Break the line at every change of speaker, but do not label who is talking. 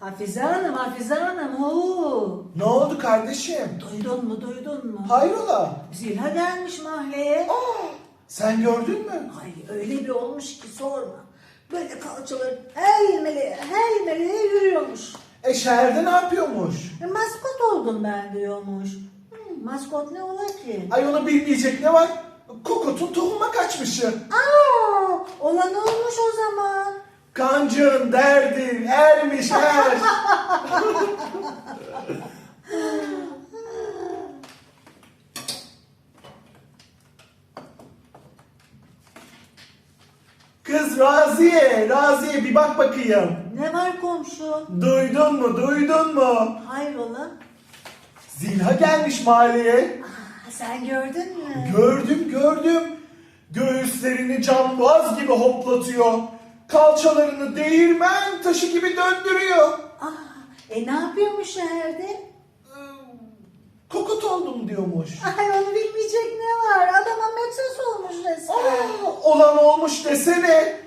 Hafize Hanım, Hafize Hanım. Huu.
Ne oldu kardeşim?
Duydun mu, duydun mu?
Hayrola?
Zilha gelmiş mahalleye.
Aa, sen gördün mü?
Ay öyle bir olmuş ki sorma. Böyle kalçaları eğmeli, eğmeli yürüyormuş.
E şehirde ne yapıyormuş?
E, maskot oldum ben diyormuş. Hı, maskot ne ola ki?
Ay onu bilmeyecek ne var? Kokotun tohuma kaçmışı.
Aa, zaman.
Kancığın derdin ermiş er. Kız Raziye, Raziye bir bak bakayım.
Ne var komşu?
Duydun mu, duydun mu?
Hayrola?
Zilha gelmiş mahalleye.
Aa, sen gördün mü?
Gördüm, gördüm. Göğüslerini cambaz gibi hoplatıyor. Kalçalarını değirmen taşı gibi döndürüyor.
Aa, e ne yapıyormuş şehirde?
Ee, Kokot oldum diyormuş.
Ay onu bilmeyecek ne var? Adama metres olmuş resmen.
Aa, olan olmuş desene.